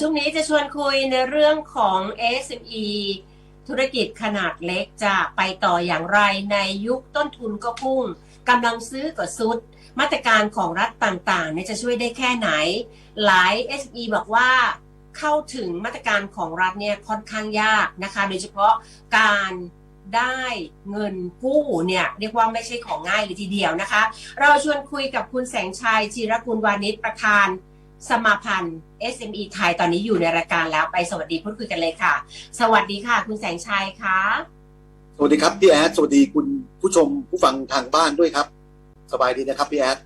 ช่วงนี้จะชวนคุยในเรื่องของ SME ธุรกิจขนาดเล็กจะไปต่ออย่างไรในยุคต้นทุนก็พุ่งกำลังซื้อก็สุด มาตรการของรัฐต่างๆเนี่ยจะช่วยได้แค่ไหน หลาย SME บอกว่าเข้าถึงมาตรการของรัฐเนี่ยค่อนข้างยากนะคะโดยเฉพาะการได้เงินกู้เนี่ยเรียกว่าไม่ใช่ของง่ายเลยทีเดียวนะคะ เราชวนคุยกับคุณแสงชัยจีรกุลวานิชประธาน สมาพันธ์ SME ไทยตอนนี้อยู่ในรายการแล้วไปสวัสดีพูดคุยกันเลยค่ะ สวัสดีค่ะ คุณแสงชัยคะสวัสดีครับพี่แอดสวัสดีคุณผู้ชมผู้ฟังทางบ้านด้วยครับ สบายดีนะครับพี่แอด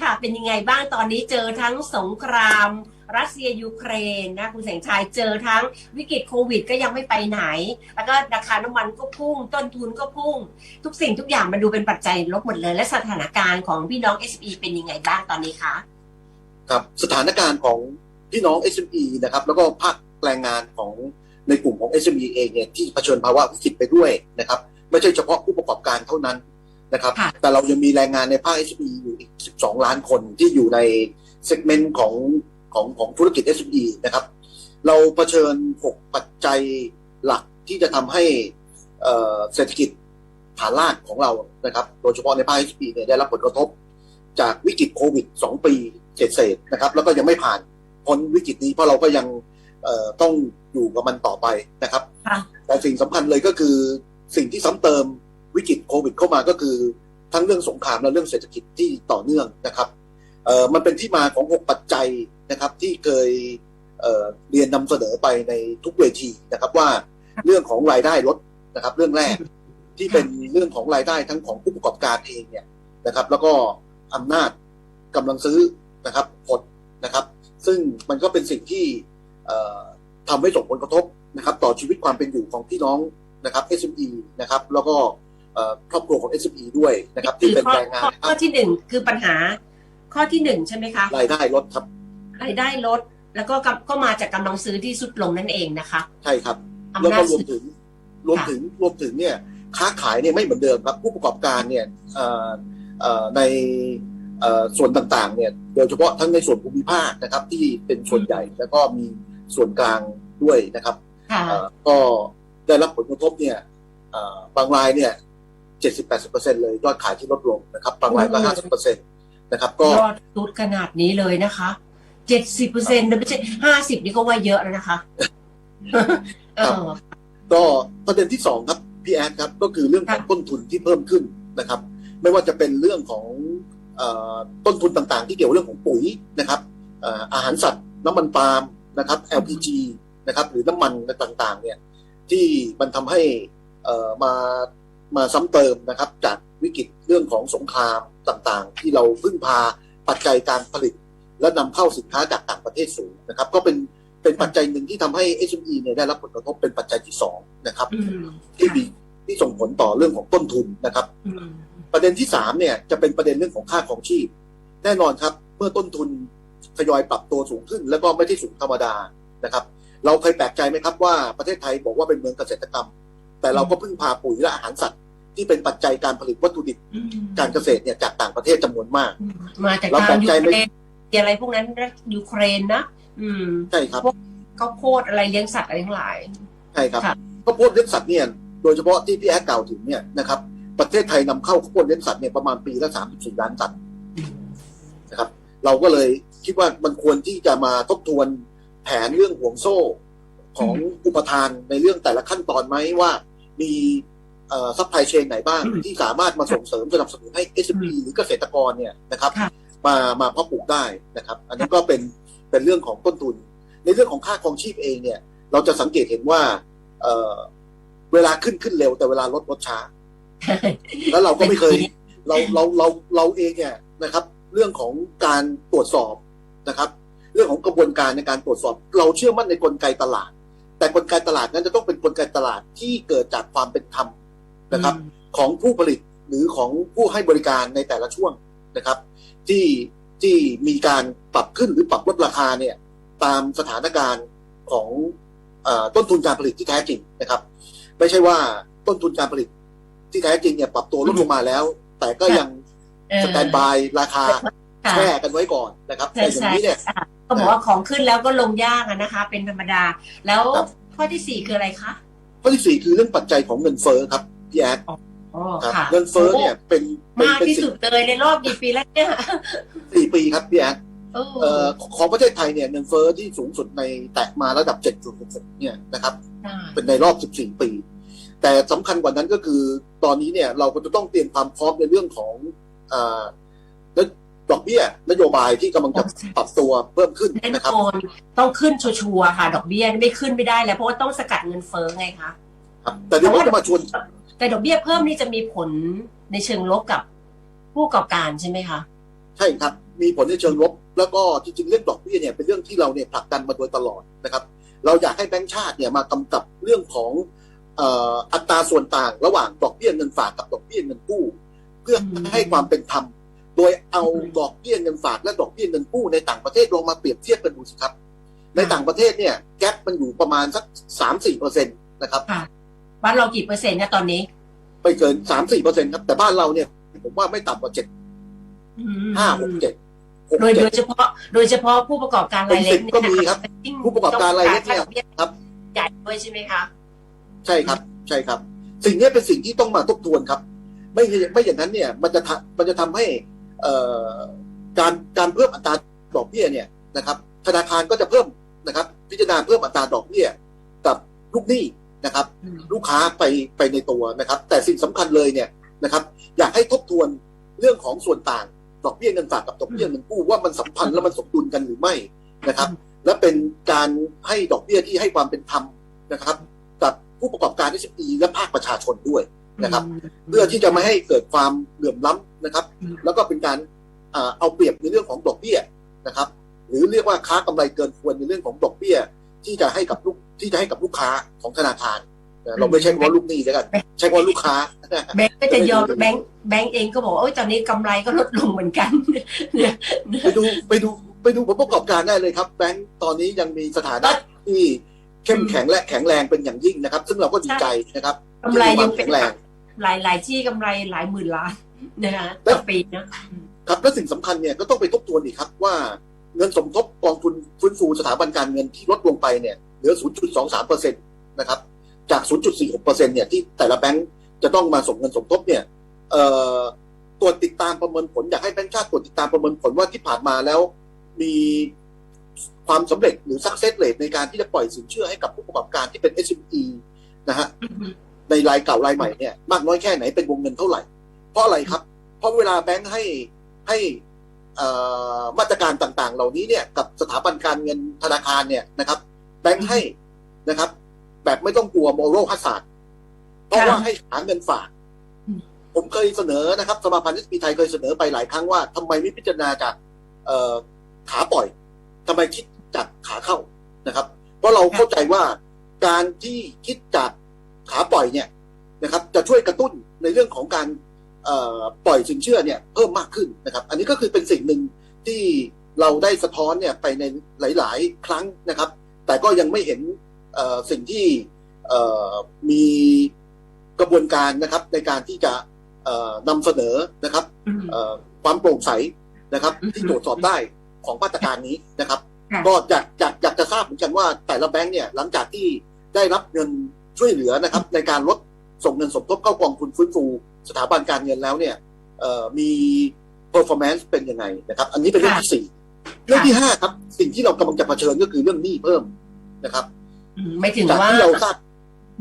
ค่ะเป็นยังไงบ้างตอนนี้เจอทั้งสงคราม รัสเซียยูเครนนะคุณแสงชัยเจอทั้งวิกฤตโควิดก็ยังไม่ไปไหน แล้วก็ราคาน้ำมันก็พุ่ง ต้นทุนก็พุ่ง ทุกสิ่งทุกอย่างมันดูเป็นปัจจัยลบหมดเลย และสถานการณ์ของพี่น้อง SME เป็นยังไงบ้างตอนนี้คะ ครับสถานการณ์ของพี่น้อง SME นะครับแล้วก็ภาคแรงงานของในกลุ่มของ SME เองเนี่ยที่เผชิญภาวะวิกฤตไปด้วยนะครับไม่ใช่เฉพาะผู้ประกอบการเท่านั้นนะครับค่ะแต่เรายังมีแรงงานในภาค SME อยู่อีก 12 ล้านคนที่อยู่ในเซกเมนต์ของของของธุรกิจ SME นะครับ เราเผชิญ 6 ปัจจัยหลักที่จะทำให้เอ่อเศรษฐกิจฐานรากของเรานะครับ โดยเฉพาะในภาค SME เนี่ยได้รับผลกระทบ จากวิกฤตโควิด 2 ปีเศษๆนะครับ แล้วก็ยังไม่ผ่านพ้นวิกฤตนี้เพราะเราก็ยังเอ่อต้องอยู่กับมันต่อไปนะครับค่ะแต่สิ่งสำคัญเลยก็คือสิ่งที่ซ้ำเติมวิกฤตโควิดเข้ามาก็คือ ทั้งเรื่องสงครามและเรื่องเศรษฐกิจที่ต่อเนื่องนะครับเอ่อมันเป็นที่มาของ 6 ปัจจัยนะครับ ที่เคยเอ่อเรียนนำเสนอไปในทุกเวทีนะครับว่าเรื่องของรายได้ลดนะครับ เรื่องแรกที่เป็นเรื่องของรายได้ทั้งของผู้ประกอบการเองเนี่ยนะครับ แล้วก็ อำนาจกำลังซื้อนะครับหดนะครับ ซึ่งมันก็เป็นสิ่งที่เอ่อทำให้ส่งผลกระทบนะครับ ต่อชีวิตความเป็นอยู่ของพี่น้องนะครับ SME นะครับ แล้วก็เอ่อครอบครัวของ SME ด้วยนะครับ ที่เป็นข้อแรงงานข้อนะคข้รัอบที่หนึ่งคือปัญหา ข้อที่หนึ่งใช่ไหมคะรายได้ลดครับรายได้ลดแล้วก็กำก็มาจากกำลังซื้อที่สุดลงนั่นเองนะคะ ใช่ครับอำแล้วนาก็จรวมซื้อถึงรวมถึงรวมถึงเนี่ยค้าขายเนี่ยไม่เหมือนเดิมครับ ผู้ประกอบการเนี่ยเอ่อเอ่อ ในเอ่อส่วนต่างๆเนี่ยโดยเฉพาะทั้งในส่วนภูมิภาคนะครับ ที่เป็นส่วนใหญ่แล้วก็มีส่วนกลางด้วยนะครับค่ะเอ่อก็ได้รับผลกระทบเนี่ยเอ่อบางรายเนี่ยเจ็ดสิบแปดสิบเปอร์เซ็นเลยอดขายที่ลดลงนะครับ บางรายก็ห้าสิบเปอร์เซ็นตนะครับ ก็ยอดสุดขนาดนี้เลยนะคะเจ็ดสิบเปอร์เซ็นต์ไม่ใช่ห้าสิบนี่ก็ว่าเยอะแล้วนะคะเออก็ประเด็นที่สองครับพี่แอดครับ ก็คือเรื่องของค่ะต้นทุนที่เพิ่มขึ้นนะครับ ไม่ว่าจะเป็นเรื่องของเออต้นทุนต่างๆ ที่เกี่ยวเรื่องของปุ๋ยนะครับเอ่ออาหารสัตว์น้ำมันปาล์มนะครับ LPG นะครับหรือน้ำมันต่างๆเนี่ยที่มันทำให้เอ่อมามาซ้ำเติมนะครับจากวิกฤตเรื่องของสงครามต่างๆ ที่เราพึ่งพาปัจจัยการผลิต และนำเข้าสินค้าจากต่างประเทศสูงนะครับ ก็เป็นเป็นปัจจัยหนึ่งที่ทำให้ SME เนี่ยได้รับผลกระทบเป็นปัจจัยที่สองนะครับอืมที่มีที่ส่งผลต่อเรื่องของต้นทุนนะครับอืม ประเด็นที่สามเนี่ยจะเป็นประเด็นเรื่องของค่าของชีพ แน่นอนครับ เมื่อต้นทุนทยอยปรับตัวสูงขึ้น แล้วก็ไม่ได้สูงธรรมดานะครับ เราเคยแปลกใจไหมครับว่าประเทศไทยบอกว่าเป็นเมืองเกษตรกรรม แต่เราก็พึ่งพาปุ๋ยและอาหารสัตว์ที่เป็นปัจจัยการผลิตวัตถุดิบอืมการเกษตรเนี่ยจากต่างประเทศจำนวนมาก มาจากเราทาแปลงกยูใจเคไหมรนอะไรพวกนั้นนะยูเครนนะอืมใช่ครับข้าวโพดอะไรเลี้ยงสัตว์อะไรทั้งหลายใช่ครับค่ะข้าวโพดเลี้ยงสัตว์เนี่ยโดยเฉพาะที่พี่แอ๊กกล่าวถึงเนี่ยนะครับ ประเทศไทยนำเข้าข้าวโพดเลี้ยงสัตว์เนี่ยประมาณปีละ34ล้านตันนะครับ เราก็เลยคิดว่ามันควรที่จะมาทบทวนแผนเรื่องห่วงโซ่ของอุปทานในเรื่องแต่ละขั้นตอนไหมว่ามีซัพพลายเชนไหนบ้างอืมที่สามารถมาส่งเสริมสนับสนุนให้ SME หรือเกษตรกรเนี่ยนะครับค่ะมามาเพาะปลูกได้นะครับ อันนี้ก็เป็นเป็นเรื่องของต้นทุน ในเรื่องของค่าครองชีพเองเนี่ย เราจะสังเกตเห็นว่าเอ่อเวลาขึ้นขึ้นเร็วแต่เวลาลดลดช้า แล้วเราก็ไม่เคย เราเราเราเราเองเนี่ยนะครับ เรื่องของการตรวจสอบนะครับ เรื่องของกระบวนการในการตรวจสอบ เราเชื่อมั่นในกลไกตลาด แต่กลไกตลาดนั้นจะต้องเป็นกลไกตลาดที่เกิดจากความเป็นธรรมนะครับ ของผู้ผลิตหรือของผู้ให้บริการในแต่ละช่วงนะครับ ที่ที่มีการปรับขึ้นหรือปรับลดราคาเนี่ย ตามสถานการณ์ของเออต้นทุนการผลิตที่แท้จริงนะครับ ไม่ใช่ว่าต้นทุนการผลิต ที่แท้จริงเนี่ยปรับตัวลดลงมาแล้ว แต่ก็ยังเออสแตนบายราคาค่ะแช่กันไว้ก่อนนะครับใช่แต่อย่างนี้เนี่ยใช่ก็บอกว่าของขึ้นแล้วก็ลงยากอะนะคะ เป็นธรรมดา แล้วครับข้อที่สี่คืออะไรคะข้อที่สี่คือเรื่องปัจจัยของเงินเฟ้อครับพี่แอดอ๋อครับค่ะเงินเฟ้อเนี่ยเป็นเป็นมากเป็นที่สิ่สุงดเลยในรอบกี่ปีแล้วเนี่ยสี่ปีครับพี่แอดเออเอ่อของประเทศไทยเนี่ยเงินเฟ้อที่สูงสุดในแตะมาระดับ7จุดเนี่ยนะครับค่ะเป็นในรอบ 14 ปี แต่สำคัญกว่านั้นก็คือตอนนี้เนี่ยเราก็จะต้องเตรียมความพร้อมในเรื่องของอ่าดอกเบี้ยนโยบายที่กำลังจะปรับตัวเพิ่มขึ้นแน่นะครับนอนต้องขึ้นชัวร์ๆค่ะ ดอกเบี้ยไม่ขึ้นไม่ได้แล้ว เพราะว่าต้องสกัดเงินเฟ้อไงคะครับแต่เดี๋ยวผมจะมาชวนแต่ดอกเบี้ยเพิ่มนี่จะมีผลในเชิงลบกับผู้ประกอบการใช่ไหมคะใช่ครับ มีผลในเชิงลบ แล้วก็จริงๆเรื่องดอกเบี้ยเนี่ยเป็นเรื่องที่เราเนี่ยผลักดันมาโดยตลอดนะครับ เราอยากให้แบงก์ชาติเนี่ยมากำกับเรื่องของเอ่ออัตราส่วนต่างระหว่างดอกเบี้ยเงินฝากกับดอกเบี้ยเงินกู้ เพื่อให้ความเป็นธรรม โดยเอาดอกเบี้ยเงินฝากและดอกเบี้ยเงินกู้ในต่างประเทศลองมาเปรียบเทียบกันดูสิครับ ในต่างประเทศเนี่ยแกลมันอยู่ประมาณสักสามสี่เปอร์เซ็นต์นะครับบ้านเรากี่เปอร์เซ็นต์เนี่ยตอนนี้ไม่เกินสามสี่เปอร์เซ็นต์ครับ แต่บ้านเราเนี่ยผมว่าไม่ต่ำกว่าเจ็ดอืมห้าหกเจ็ดหกโดยเจ็โดดยเฉพาะ โดยเฉพาะผู้ประกอบการรายเล็กเป็นสิบก็มีครับยิ่งผู้ประกอบการรายเล็กเนี่ยต้องการครับใหญ่ด้วยใช่ไหมคะ ใช่ครับ ใช่ครับ สิ่งนี้เป็นสิ่งที่ต้องมาทบทวนครับ ไม่ไม่อย่างนั้นเนี่ย มันจะทำมันจะทำให้เอ่อการการเพิ่มอัตราดอกเบี้ยเนี่ยนะครับ ธนาคารก็จะเพิ่มนะครับ พิจารณาเพิ่มอัตราดอกเบี้ยกับลูกหนี้นะครับอืมลูกค้าไปไปในตัวนะครับ แต่สิ่งสำคัญเลยเนี่ยนะครับ อยากให้ทบทวนเรื่องของส่วนต่างดอกเบี้ยเงินฝากกับดอกเบี้ยเงินกู้ว่ามันสัมพันธ์และมันสมดุลกันหรือไม่นะครับ และเป็นการให้ดอกเบี้ยที่ให้ความเป็นธรรมนะครับ กับ ผู้ประกอบการ SME และภาคประชาชนด้วยนะครับ เพื่อที่จะไม่ให้เกิดความเหลื่อมล้ำนะครับอืมแล้วก็เป็นการอ่าเอาเปรียบในเรื่องของดอกเบี้ยนะครับ หรือเรียกว่าค้ากำไรเกินควรในเรื่องของดอกเบี้ย ที่จะให้กับลูกที่จะให้กับลูกค้าของธนาคารนะเราไม่ใช่คำว่าลูกหนี้แล้วกันใช้คำว่าลูกค้าแบงก์ก็จะยอมแบงก์แบงก์เองก็บอกว่าโอ้ยตอนนี้กำไรก็ลดลงเหมือนกันเนี่ยไปดูไปดูไปดูผลประกอบการได้เลยครับ แบงก์ตอนนี้ยังมีสถานะที่ เข้มแข็งและแข็งแรงเป็นอย่างยิ่งนะครับ ซึ่งเราก็ดีใจนะครับกำไรที่มีคยัวางมเป็แข็นงแรงหลายหลายที่กำไรหลายหมื่นล้านนะคะต่อปีนะครับและสิ่งสำคัญเนี่ยก็ต้องไปทบทวนอีกครับว่าเงินสมทบกองทุนฟื้นฟูสถาบันการเงินที่ลดลงไปเนี่ยเหลือ 0.23เปอร์เซ็นต์นะครับจาก 0.46เปอร์เซ็นต์เนี่ยที่แต่ละแบงก์จะต้องมาส่งเงินสมทบเนี่ยเอ่อตรวจติดตามประเมินผลอยากให้แบงก์ชาติตรวจติดตามประเมินผลว่าที่ผ่านมาแล้ว มี ความสำเร็จหรือ success rate ในการที่จะปล่อยสินเชื่อให้กับผู้ประกอบการที่เป็น SME นะฮะในรายเก่ารายใหม่เนี่ยมากน้อยแค่ไหนเป็นวงเงินเท่าไหร่ เพราะอะไรครับ เพราะเวลาแบงค์ให้ให้เอ่อมาตรการต่างๆ เหล่านี้เนี่ยกับสถาบันการเงินธนาคารเนี่ยนะครับ แบงค์ให้นะครับ แบบไม่ต้องกลัวโมโรฮัสาดเพราะว่าให้หาเงินฝากอืมผมเคยเสนอนะครับ สมาพันธ์นิสปีไทยเคยเสนอไปหลายครั้งว่าทำไมไม่พิจารณาจากเอ่อขาปล่อย ทำไมคิดจากขาเข้านะครับ เพราะเราเข้าใจว่าการที่คิดจากขาปล่อยเนี่ยนะครับ จะช่วยกระตุ้นในเรื่องของการปล่อยสินเชื่อเนี่ยเพิ่มมากขึ้นนะครับ อันนี้ก็คือเป็นสิ่งหนึ่งที่เราได้สะท้อนเนี่ยไปในหลาย ๆ ครั้งนะครับ แต่ก็ยังไม่เห็นสิ่งที่มีกระบวนการนะครับในการที่จะนำเสนอนะครับความโปร่งใสนะครับ ที่ตรวจสอบได้ ของมาตรการนี้นะครับค่ะก็อยากอยากอยากจะทราบเหมือนกันว่าแต่ละแบงค์เนี่ยหลังจากที่ได้รับเงินช่วยเหลือนะครับ ในการลดส่งเงินสมทบเข้ากองทุนฟื้นฟูสถาบันการเงินแล้วเนี่ยเอ่อมี performance เป็นยังไงนะครับ อันนี้เป็นเรื่องที่สี่เรื่องที่ห้าครับ สิ่งที่เรากำลังจะเผชิญก็คือเรื่องหนี้เพิ่มนะครับอืมไม่ถึงจากว่าที่เราทราบ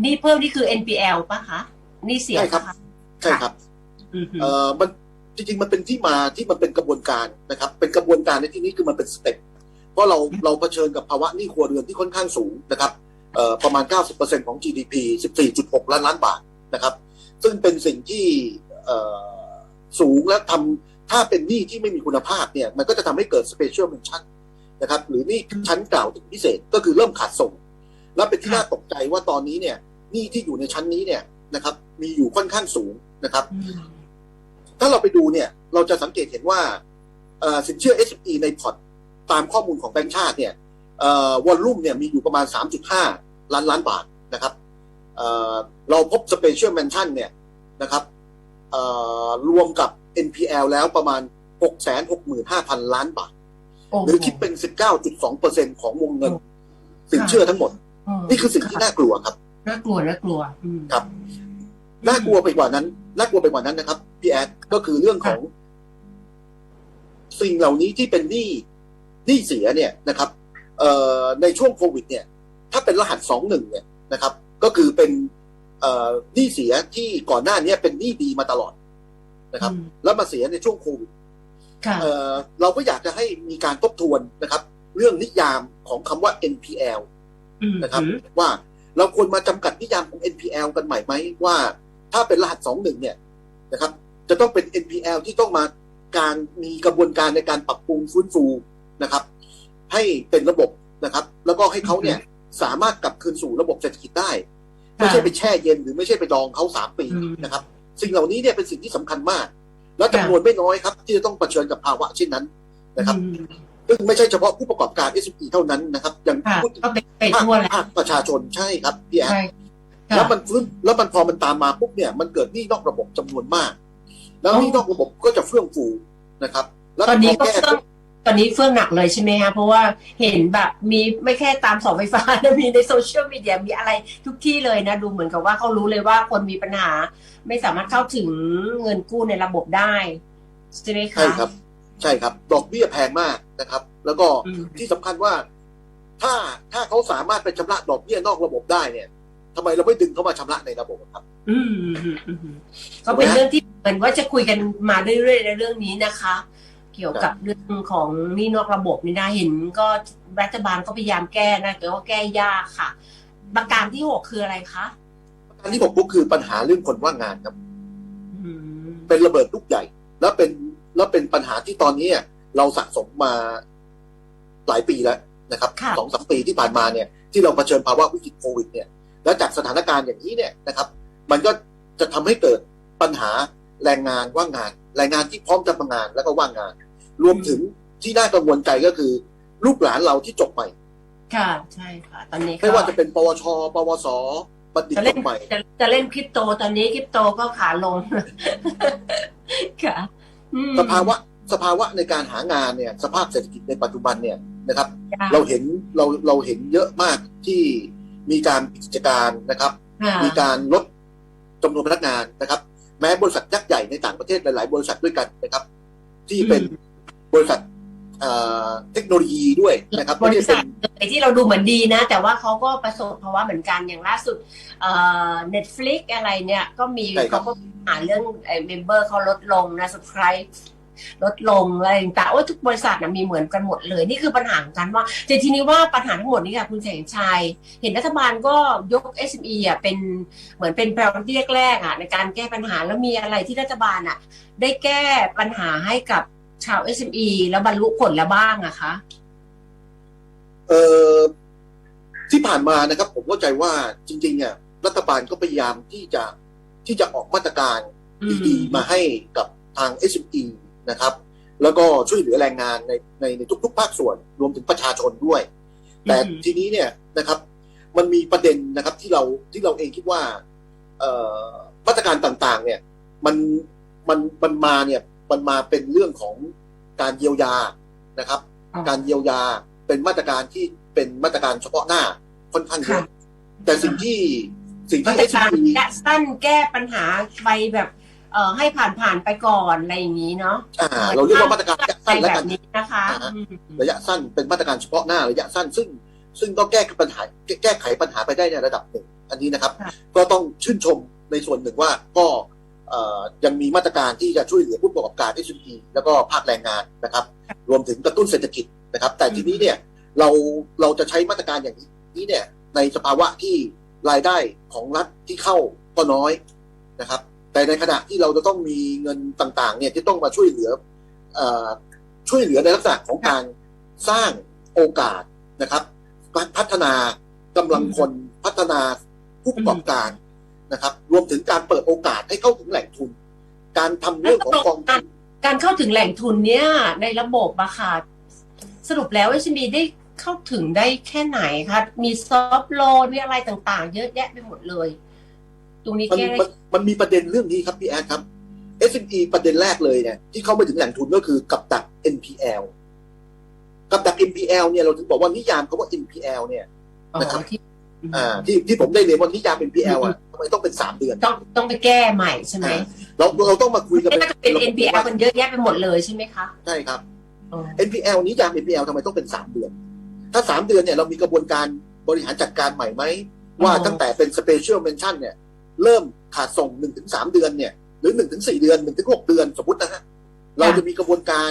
นี่เพิ่มนี่คือ NPL ปะคะนี่เสียใช่ครับปะะใช่ครับอืมเอ่อมัน จริงๆ มันเป็นที่มาที่มันเป็นกระบวนการนะครับ เป็นกระบวนการในที่นี้คือมันเป็นสเต็ปเพราะเราเราเผชิญกับภาวะหนี้ครัวเรือนที่ค่อนข้างสูงนะครับเอ่อประมาณ 90%ของ GDP 14.6 ล้านล้านบาทนะครับ ซึ่งเป็นสิ่งที่สูงและทำถ้าเป็นหนี้ที่ไม่มีคุณภาพเนี่ยมันก็จะทำให้เกิด special mention นะครับ หรือหนี้ชั้นกล่าวถึงพิเศษก็คือเริ่มขาดส่ง และเป็นที่น่าตกใจว่าตอนนี้เนี่ยหนี้ที่อยู่ในชั้นนี้เนี่ยนะครับ มีอยู่ค่อนข้างสูงนะครับ ถ้าเราไปดูเนี่ยเราจะสังเกตเห็นว่าเอ่อสินเชื่อ SME ในพอร์ตตามข้อมูลของแบงก์ชาติเนี่ยเอ่อวอลลุ่มเนี่ยมีอยู่ประมาณ 3.5 ล้านล้านบาทนะครับเอ่อเราพบ Special Mention เนี่ยนะครับเอ่อรวมกับ NPL แล้วประมาณ 665,000 ล้านบาทโอ้โหหรือคิดเป็น 19.2%ของวงเงินโอ้สินเชื่อทั้งหมดอืมนี่คือสิ่งที่น่ากลัวครับ น่ากลัว น่ากลัวอืมครับ น่ากลัวไปกว่านั้นน่ากลัวไปกว่านั้นนะครับพี่แอดก็คือเรื่องของ สิ่งเหล่านี้ที่เป็นหนี้หนี้เสียเนี่ยนะครับเอ่อในช่วงโควิด เนี่ย ถ้าเป็นรหัสสองหนึ่งเนี่ยนะครับ ก็คือเป็นเอ่อหนี้เสียที่ก่อนหน้านี้เป็นหนี้ดีมาตลอดนะครับอืมแล้วมาเสียในช่วงโควิดค่ะเอ่อเราก็อยากจะให้มีการทบทวนนะครับ เรื่องนิยามของคำว่า NPL อืมนะครับ ว่าเราควรมาจำกัดนิยามของ NPL กันใหม่ไหมว่า ถ้าเป็นรหัสสองหนึ่งเนี่ยนะครับ จะต้องเป็น NPL ที่ต้องมาการมีกระบวนการในการปรับปรุงฟื้นฟูนะครับ ให้เป็นระบบนะครับ แล้วก็ให้เขาเนี่ยสามารถกลับคืนสู่ระบบเศรษฐกิจได้ ไม่ใช่ไปแช่เย็นหรือไม่ใช่ไปดองเขาสามปีอืมนะครับ สิ่งเหล่านี้เนี่ยเป็นสิ่งที่สำคัญมาก และจำนวนไม่น้อยครับ ที่จะต้องเผชิญกับภาวะเช่นนั้นนะครับอืมซึ่งไม่ใช่เฉพาะผู้ประกอบการ SME เท่านั้นนะครับยังค่ะพูดถึงก็เป็นไปภาคทั่วแล้วภาคประชาชนใช่ครับพี่แอดใช่ค่ะ แล้วมันฟื้นแล้วมันพอมันตามมาปุ๊บเนี่ยมันเกิดหนี้นอกระบบจำนวนมาก แล้วอ๋อหนี้นอกระบบก็จะเฟื่องฟูนะครับ แล้วตอนนี้พก็แก้เฟื่องตอนนี้เฟื่องหนักเลยใช่ไหมคะเพราะว่าเห็นแบบมีไม่แค่ตามเสาไฟฟ้านะมีในโซเชียลมีเดียมีอะไรทุกที่เลยนะ ดูเหมือนกับว่าเขารู้เลยว่าคนมีปัญหา ไม่สามารถเข้าถึงเงินกู้ในระบบได้ใช่ไหมคะใช่ครับ ใช่ครับ ดอกเบี้ยแพงมากนะครับ แล้วก็อืมที่สำคัญว่าถ้าถ้าเขาสามารถไปชำระดอกเบี้ยนอกระบบได้เนี่ย ทำไมเราไม่ดึงเขามาชำระในระบบครับอืมอืมอืมอืมก็เป็นเรื่องที่เหมือนว่าจะคุยกันมาเรื่อยๆในเรื่องนี้นะคะ เกี่ยวกับเรื่องของหนี่นอกระบบนี่นะเห็น ก็รัฐบาลก็พยายามแก้นะแต่ว่าแก้ยากค่ะ ประการที่หกคืออะไรคะอันที่ผมพูดคือปัญหาเรื่องคนว่างงานครับอืมเป็นระเบิดลูกใหญ่ แล้วเป็นแล้วเป็นปัญหาที่ตอนนี้เราสะสมมาหลายปีแล้วนะครับค่ะสองสามปีที่ผ่านมาเนี่ย ที่เราเผชิญภาวะวิกฤตโควิดเนี่ย แล้วจากสถานการณ์อย่างนี้เนี่ยนะครับ มันก็จะทำให้เกิดปัญหาแรงงานว่างงาน แรงงานที่พร้อมจะทำงานแล้วก็ว่างงาน รวมถึงที่น่ากังวลใจก็คือ ลูกหลานเราที่จบใหม่ ค่ะใช่ค่ะ ตอนนี้ก็ไม่ว่าจะเป็นปวช ปวสบัณฑิตจะจเล่นบใหม่จะจะเล่นคริปโตตอนนี้คริปโตก็ขาลงค่ะอืมสภาวะสภาวะในการหางานเนี่ย สภาพเศรษฐกิจในปัจจุบันเนี่ยนะครับค่ะเราเห็นเราเราเห็นเยอะมากที่ มีการปิดกิจการนะครับค่ะมีการลดจำนวนพนักงานนะครับ แม้บริษัทยักษ์ใหญ่ในต่างประเทศหลาย ๆ บริษัทด้วยกันนะครับ ที่เป็นบริษัทเอ่อเทคโนโลยีด้วยนะครับบไม่ริได้ษัเป็ทนเลยที่เราดูเหมือนดีนะ แต่ว่าเขาก็ประสบภาวะเหมือนกันอย่างล่าสุดเอ่อ Netflix อะไรเนี่ย ก็มีใช่ครับเขาก็หาเรื่องเมมเบอร์เขาลดลงนะ subscribe ลดลงอะไรต่างๆโอ้ยทุกบริษัทนะมีเหมือนกันหมดเลย นี่คือปัญหาของกันว่าแต่ทีนี้ว่าปัญหาทั้งหมดนี้ค่ะคุณแสงชัย เห็นรัฐบาลก็ยก SME อะเป็นเหมือนเป็น priority แรกๆอะในการแก้ปัญหาแล้วมีอะไรที่รัฐบาลอะ ได้แก้ปัญหาให้กับชาว SME แล้วบรรลุผลแล้วบ้างอะคะเอ่อที่ผ่านมานะครับ ผมเข้าใจว่าจริงๆเนี่ยรัฐบาลก็พยายามที่จะที่จะออกมาตรการดีๆมาให้กับทาง SME นะครับ แล้วก็ช่วยเหลือแรงงานในในในทุกๆ ภาคส่วนรวมถึงประชาชนด้วย แต่อืมทีนี้เนี่ยนะครับ มันมีประเด็นนะครับที่เราที่เราเองคิดว่าเอ่อมาตรการต่างๆ เนี่ยมันมันมันมาเนี่ยมันมาเป็นเรื่องของการเยียวยานะครับอ๋อการเยียวยาเป็นมาตรการที่เป็นมาตรการเฉพาะหน้าค่อนข้างเยอะค่ะแต่สิ่งที่สิ่งมาที่ตรการ SME ระยะสั้นแก้ปัญหาไปแบบ เอ่อให้ผ่านผ่านๆไปก่อนอะไรอย่างนี้เนาะอ่าเราเรียกว่ามาตรการระยะสั้นแบแล้วกับนนี้นะคะอ่าฮะอืมระยะสั้นเป็นมาตรการเฉพาะหน้าระยะสั้น ซึ่งซึ่งก็แก้ปัญหาแก้แก้ไขปัญหาไปได้ในระดับหนึ่งอันนี้นะครับค่ะก็ต้องชื่นชมในส่วนหนึ่งว่าก็เอ่อยังมีมาตรการที่จะช่วยเหลือผู้ประกอบการ SME แล้วก็ภาคแรงงานนะครับ รวมถึงกระตุ้นเศรษฐกิจนะครับ แต่ทีนี้เนี่ยเราเราจะใช้มาตรการอย่างนี้เนี่ยในสภาวะที่รายได้ของรัฐที่เข้าก็น้อยนะครับ แต่ในขณะที่เราจะต้องมีเงินต่างๆ เนี่ยที่ต้องมาช่วยเหลืออช่วยเหลือในลักษณะของการสร้างโอกาสนะครับ พัฒนากำลังคนพัฒนาผู้ประกอบการนะครับ รวมถึงการเปิดโอกาสให้เข้าถึงแหล่งทุน การทำเรื่องของกองทุนการเข้าถึงแหล่งทุนเนี่ยในระบบอะค่ะสรุปแล้ว SME ได้เข้าถึงได้แค่ไหนคะมีซอฟต์โลนมีอะไรต่างๆ เยอะแยะไปหมดเลย ตรงนี้มันแก้ได้มันมันมีประเด็นเรื่องนี้ครับพี่แอดครับ SME ประเด็นแรกเลยเนี่ยที่เข้าไปถึงแหล่งทุนก็คือกับดัก NPL กับดัก NPL เนี่ยเราถึงบอกว่านิยามคำว่า NPL เนี่ยอ๋อนะครับที่อ่าที่ที่ผมได้เรียนว่านิยาม NPL อะทำไมต้องเป็นสามเดือน ต้องต้องไปแก้ใหม่ใช่ไหมเราเราต้องมาคุยกันไม่ว่าจะเป็น NPL มันเยอะแยะไปหมดเลยใช่ไหมคะใช่ครับอ๋อ NPL นิยาม NPL ทำไมต้องเป็นสามเดือน ถ้าสามเดือนเนี่ยเรามีกระบวนการบริหารจัดการใหม่ไหมว่าตั้งแต่เป็น special mention เนี่ย เริ่มขาดส่งหนึ่งถึงสามเดือนเนี่ยหรือหนึ่งถึงสี่เดือนหนึ่งถึงหกเดือนสมมตินะฮะเราจะมีกระบวนการ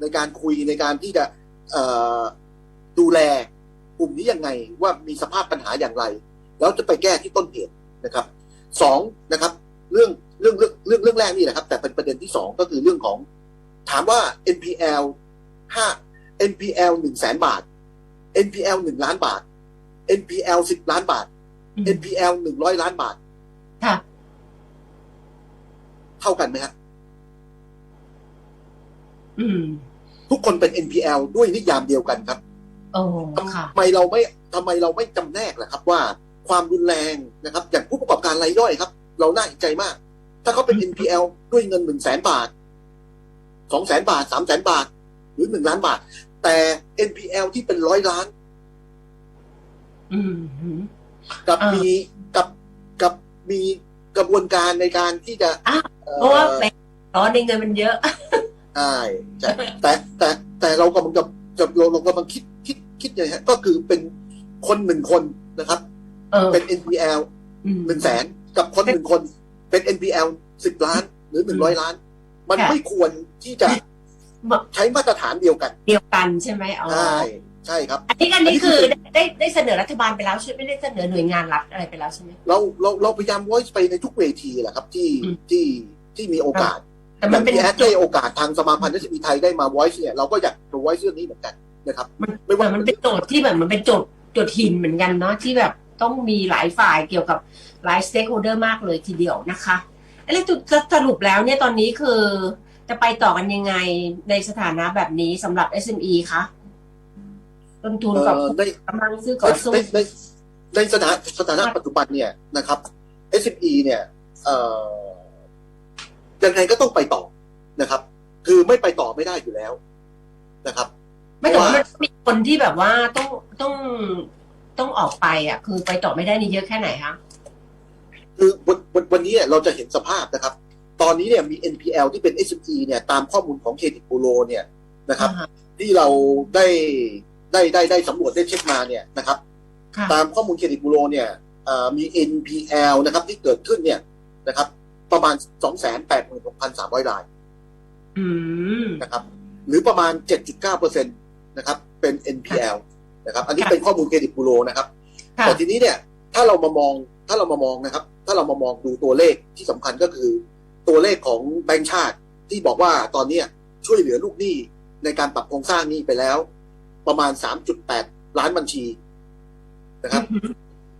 ในการคุยในการที่จะเอ่อดูแลกลุ่มนี้ยังไงว่ามีสภาพปัญหาอย่างไร แล้วจะไปแก้ที่ต้นเหตุนะครับสองนะครับเรื่องเรื่องเรื่องเรื่องเรื่องแรกนี่แหละครับ แต่เป็นประเด็นที่สองก็คือเรื่องของ ถามว่า NPL ห้า NPL หนึ่งแสนบาท NPL หนึ่งล้านบาท NPL สิบล้านบาทอืม NPL หนึ่งร้อยล้านบาท ค่ะ เท่ากันไหมฮะอืม ทุกคนเป็น NPL ด้วยนิยามเดียวกันครับโอ้ค่ะทำไมเราไม่ทำไมเราไม่จำแนกล่ะครับ ว่าความรุนแรงนะครับ อย่างผู้ประกอบการรายย่อยครับ เราน่าเห็นใจมาก ถ้าเขาเป็น NPL ด้วยเงินหนึ่งแสนบาทสองแสนบาทสามแสนบาท หรือหนึ่งล้านบาท แต่ NPL ที่เป็นร้อยล้านอืมอืมกับอ่ามี มีกับกับมีกระบวนการในการที่จะอะอ่อเพราะว่าแบงค์อ๋อในเงินมันเยอะใช่ใช่แต่แต่แต่เรากำลังจะจะเราเรากำลังคิดคิดคิดยังไงฮะก็คือเป็นคนหนึ่งคนนะครับเออเป็น NPL อืมหนึ่งแสนกับคนหนึ่งคน เป็น NPL สิบล้านหรือหนึ่งร้อยล้าน มันค่ะไม่ควรที่จะใช้มาตรฐานเดียวกัน เดียวกันใช่ไหมอ๋อใช่ ใช่ครับ อันนี้อันนี้อันนี้คืคืออได้ได้เสนอรัฐบาลไปแล้วใช่ไหมไม่ได้เสนอหน่วยงานรัฐอะไรไปแล้วใช่ไหมเราเราเราพยายาม voice ไปในทุกเวทีแหละครับที่อืมที่ที่มีโอกาสแต่อมัย่านงเป็นที่แอดได้โอกาสทางสมาพันธ์นักศึกษาไทยได้มา voice เนี่ยเราก็อยากจะ voice เรื่องนี้เหมือนกันนะครับมันไม่ว่ามันเป็นโจทย์ที่แบบมันเป็นโจทย์โจทย์หินเหมือนกันเนาะที่แบบต้องมีหลายฝ่ายเกี่ยวกับหลายสเต็กโฮเดอร์มากเลยทีเดียวนะคะแล้วจุดสรุปแล้วเนี่ยตอนนี้คือจะไปต่อกันยังไงในสถานะแบบนี้สำหรับ SME คะ ต้นทุนกับเอ่อในกำลังซื้อก่อสู้ในในในสถานสถานะปัจจุบันเนี่ยนะครับ SME เนี่ยเอ่อยังไงก็ต้องไปต่อนะครับ คือไม่ไปต่อไม่ได้อยู่แล้วนะครับ ไม่แต่ว่ามันมีคนที่แบบว่าต้องต้องต้องออกไปอะ คือไปต่อไม่ได้นี่เยอะแค่ไหนคะคือวันวันวันนี้เนี่ยเราจะเห็นสภาพนะครับ ตอนนี้เนี่ยมี NPL ที่เป็น SME เนี่ยตามข้อมูลของเครดิตบูโรเนี่ยนะครับอ่าฮะที่เราได้ ได้ได้ได้สำรวจได้เช็คมาเนี่ยนะครับ ค่ะ ตามข้อมูลเครดิตบูโรเนี่ยเอ่อมี NPL นะครับที่เกิดขึ้นเนี่ยนะครับ ประมาณ 286,300 รายอืม นะครับ หรือประมาณ 7.9%นะครับ เป็น NPL นะครับ อันนี้ค่ะ เป็นข้อมูลเครดิตบูโรนะครับ ค่ะ แต่ทีนี้เนี่ยถ้าเรามามองถ้าเรามามองนะครับ ถ้าเรามามองดูตัวเลขที่สำคัญก็คือ ตัวเลขของแบงก์ชาติที่บอกว่าตอนเนี้ยช่วยเหลือลูกหนี้ในการปรับโครงสร้างหนี้ไปแล้ว ประมาณ 3.8 ล้านบัญชีนะครับ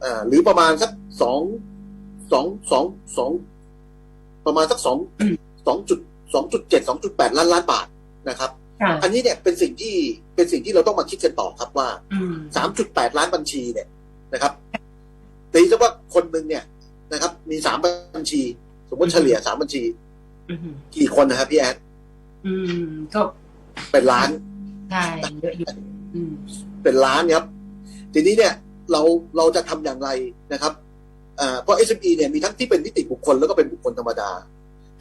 อ่าหรือประมาณสักสองสองสองสองประมาณสักสองอืมสองจุดสองจุดเจ็ดสองจุดแปดล้านล้านบาทนะครับค่ะอันนี้เนี่ยเป็นสิ่งที่เป็นสิ่งที่เราต้องมาคิดกันต่อครับว่าอืมสามจุดแปดล้านบัญชีเนี่ยนะครับตีซะว่าคนหนึ่งเนี่ยนะครับ มีสามบัญชี สมมติเฉลี่ยสามบัญชีอืมกี่คนนะครับพี่แอดอืมก็เป็นล้านใช่เยอะอยู่อืม เป็นล้านครับ ทีนี้เนี่ยเราเราจะทำอย่างไรนะครับอ่าเพราะ SME เนี่ยมีทั้งที่เป็นนิติบุคคลแล้วก็เป็นบุคคลธรรมดา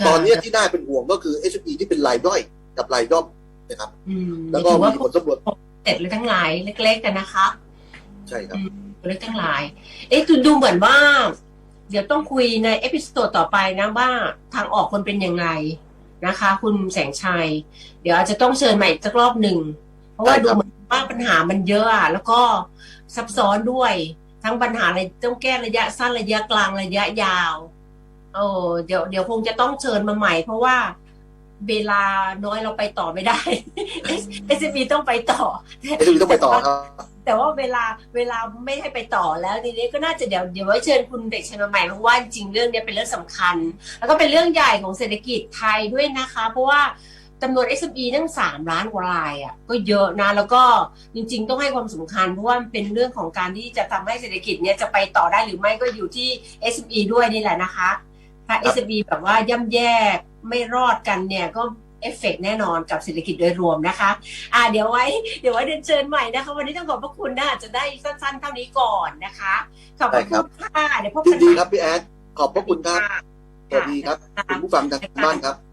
ตอนเนี้ยที่น่าเป็นห่วงก็คือ SME ที่เป็นรายย่อยกับรายย่อมนะครับอืมแล้วก็ถือว่ามีผลสำรวจเสร็จเลยทั้งหลายเล็กๆกันนะคะ ใช่ครับเล็กทั้งหลาย เอ๊ะคือดูเหมือนว่า เดี๋ยวต้องคุยในเอพิโซดต่อไปนะว่าทางออกคนเป็นยังไงนะคะ คุณแสงชัย เดี๋ยวอาจจะต้องเชิญใหม่อีกสักรอบหนึ่ง เพราะว่าได้ดูครับเหมือน ว่าปัญหามันเยอะอะแล้วก็ซับซ้อนด้วย ทั้งปัญหาอะไรต้องแก้ระยะสั้นระยะกลางระยะยาวเออเดี๋ยวเดี๋ยวคงจะต้องเชิญมาใหม่ เพราะว่าเวลาน้อยเราไปต่อไม่ได้เอสบีต้องไปต่อ SME ต้องไปต่อครับแต่ว่าเวลาเวลาไม่ให้ไปต่อแล้วทีนี้ก็น่าจะเดี๋ยวเดี๋ยวไว้เชิญคุณเด็กชัยมาใหม่เพราะว่าจริงๆเรื่องเนี้ยเป็นเรื่องสำคัญ แล้วก็เป็นเรื่องใหญ่ของเศรษฐกิจไทยด้วยนะคะ เพราะว่า จำนวน SME ตั้งสามล้านกว่ารายอะก็เยอะนะ แล้วก็จริง ๆ ต้องให้ความสำคัญ เพราะว่ามันเป็นเรื่องของการที่จะทำให้เศรษฐกิจเนี้ยจะไปต่อได้หรือไม่ก็อยู่ที่ SME ด้วยนี่แหละนะคะ ถ้าครับ SME แบบว่าย่ำแย่ไม่รอดกันเนี่ยก็เอฟเฟกแน่นอนกับเศรษฐกิจโดยรวมนะคะ อ่าเดี๋ยวไว้ เดี๋ยวไว้เดินเชิญใหม่นะคะ วันนี้ต้องขอบพระคุณนะอาจจะได้สั้นๆเท่านี้ก่อนนะคะ ขอบพระคุณค่ะเดี๋ยวพบยิกันนดีใหม่ครับพี่แอดขอบพระคุณครับค่ะสวัสดีครับคุณผู้ฟังทางบ้านครับ